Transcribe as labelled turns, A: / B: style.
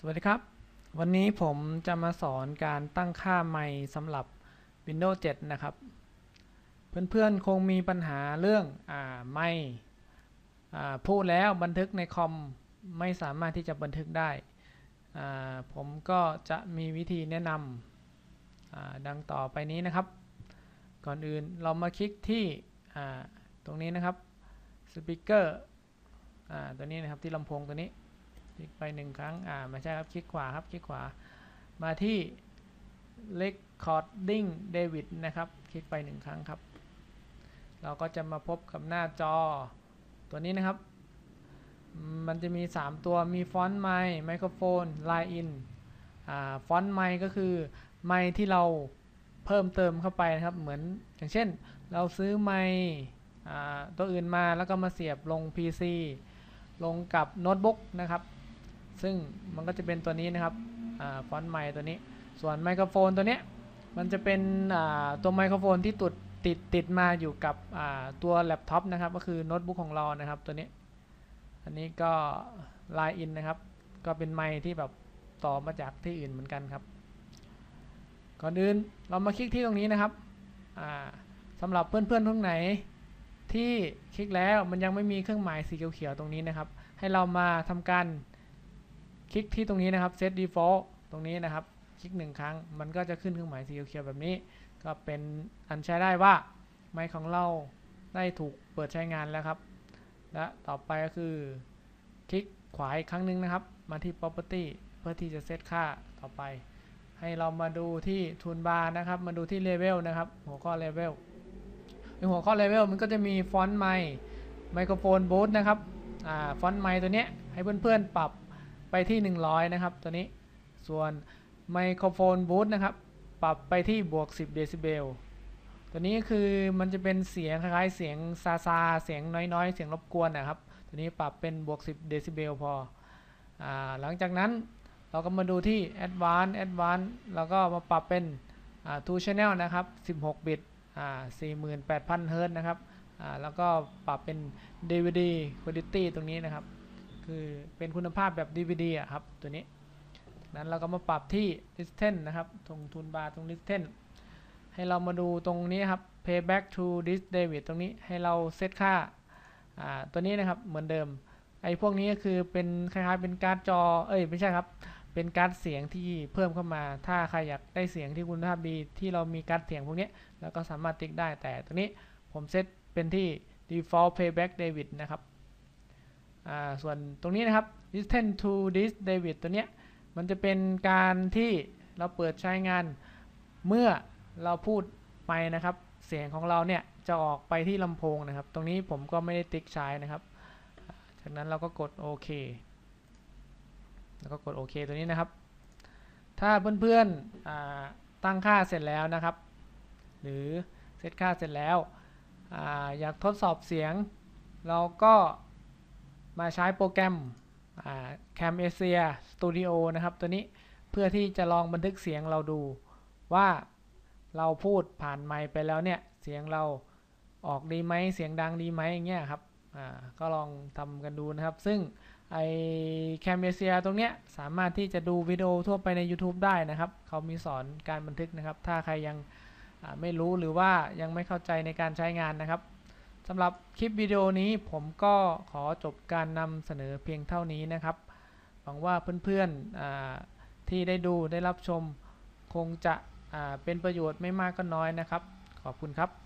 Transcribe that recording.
A: สวัสดีครับ วันนี้ผมจะมาสอนการตั้งค่าไมค์สำหรับ Windows 7 นะครับ เพื่อนๆคงมีปัญหาเรื่องอไมค์อ่พูดแล้วบันทึกในคอมไม่สามารถที่จะบันทึกได้ ผมก็จะมีวิธีแนะนำดังต่อไปนี้นะครับ ก่อนอื่นเรามาคลิกที่ตรงนี้นะครับสปีกเกอร์ตัวนี้นะครับที่ลำโพงตัวนี้ คลิกไปหนึ่งครั้ง อ่าไม่ใช่ครับคลิกขวาครับคลิกขวา มาที่ Recording David นะครับคลิกไปหนึ่งครั้งครับ เราก็จะมาพบกับหน้าจอ ตัวนี้นะครับ มันจะมี 3 ตัวมีฟอนต์ไมค์ไมโครโฟนไลน์อินอ่าฟอนต์ไมค์ก็คือไมค์ที่เราเพิ่มเติมเข้าไปนะครับ เหมือนอย่างเช่น เราซื้อไมค์อ่าตัวอื่นมาแล้วก็มาเสียบลง PC ลงกับโน้ตบุ๊กนะครับ ซึ่งมันก็จะเป็นตัวนี้นะครับฟอนต์ไมค์ตัวนี้ ส่วนไมโครโฟนตัวนี้มันจะเป็นตัวไมโครโฟนที่ติดติดติดมาอยู่กับตัวแล็ปท็อปนะครับ ก็คือโน้ตบุ๊กของเรานะครับตัวนี้ อันนี้ก็ไลน์อินนะครับ ก็เป็นไมค์ที่แบบต่อมาจากที่อื่นเหมือนกันครับ ก่อนอื่นเรามาคลิกที่ตรงนี้นะครับสำหรับเพื่อนๆทุกไหน ที่คลิกแล้วมันยังไม่มีเครื่องหมายสีเขียวๆตรงนี้นะครับ ให้เรามาทำการ คลิกที่ตรงนี้นะครับ set default ตรงนี้นะครับ คลิกหนึ่งครั้ง มันก็จะขึ้นเครื่องหมายสีเขียวแบบนี้ ก็เป็นอันใช้ได้ว่าไมค์ของเราได้ถูกเปิดใช้งานแล้วครับ และต่อไปก็คือ คลิกขวาอีกครั้งหนึ่งนะครับ มาที่ property เพื่อที่จะเซตค่าต่อไป ให้เรามาดูที่ toolbar นะครับ มาดูที่ level นะครับ หัวข้อ level ในหัวข้อ level มันก็จะมีฟอนต์ไมค์ไมโครโฟนบูทนะครับฟอนต์ไมค์ตัวเนี้ยให้เพื่อนๆปรับ ไปที่ 100 นะครับ ตัวนี้ ส่วนไมโครโฟนบูทนะครับ ปรับไปที่บวก 10 เดซิเบล ตัวนี้คือมันจะเป็นเสียงคล้ายเสียงซาซาเสียงน้อยๆ เสียงรบกวนนะครับ ตัวนี้ปรับเป็นบวก 10 เดซิเบลพออหลังจากนั้นเราก็มาดูที่ Advanced Advanced แล้วก็มาปรับเป็น Two Channel นะครับ 16 บิต48,000 เฮิร์ตนะครับแล้วก็ปรับเป็น DVD Quality ตรงนี้นะครับ คือเป็นคุณภาพแบบ DVD อะครับตัวนี้ นั้นเราก็มาปรับที่ Distance นะครับตรงทุนบาร์ตรง Distance ให้เรามาดูตรงนี้ครับ Payback to this David ตรงนี้ให้เราเซตค่าตัวนี้นะครับเหมือนเดิม ไอ้พวกนี้ก็คือเป็นคล้ายๆเป็นการ์ดจอ เอ้ยไม่ใช่ครับ เป็นการ์ดเสียงที่เพิ่มเข้ามา ถ้าใครอยากได้เสียงที่คุณภาพดีที่เรามีการ์ดเสียงพวกนี้แล้วก็สามารถติ๊กได้แต่ตรงนี้ผมเซตเป็นที่ default playback David นะครับ ส่วนตรงนี้นะครับ listen to this David ตัวเนี้ยมันจะเป็นการที่เราเปิดใช้งานเมื่อเราพูดไปนะครับ เสียงของเราเนี่ยจะออกไปที่ลำโพงนะครับ ตรงนี้ผมก็ไม่ได้ติ๊กใช้นะครับ จากนั้นเราก็กดโอเคแล้วก็กดโอเคตัวนี้นะครับ ถ้าเพื่อนๆตั้งค่าเสร็จแล้วนะครับ หรือเซตค่าเสร็จแล้วออยากทดสอบเสียง เราก็ มาใช้โปรแกรม Cam Asia Studio นะครับ ตัวนี้เพื่อที่จะลองบันทึกเสียงเราดูว่าเราพูดผ่านไมค์ไปแล้วเนี่ยเสียงเราออกดีไหมเสียงดังดีไหมอย่างเงี้ยครับก็ลองทำกันดูนะครับ ซึ่งไอแคมเมเซียตรงเนี้ยสามารถที่จะดูวิดีโอทั่วไปใน YouTube ได้นะครับ เขามีสอนการบันทึกนะครับ ถ้าใครยังไม่รู้หรือว่ายังไม่เข้าใจในการใช้งานนะครับ สำหรับคลิปวิดีโอนี้ผมก็ขอจบการนำเสนอเพียงเท่านี้นะครับ หวังว่าเพื่อนๆที่ได้ดูได้รับชมคงจะเป็นประโยชน์ไม่มากก็น้อยนะครับ ขอบคุณครับ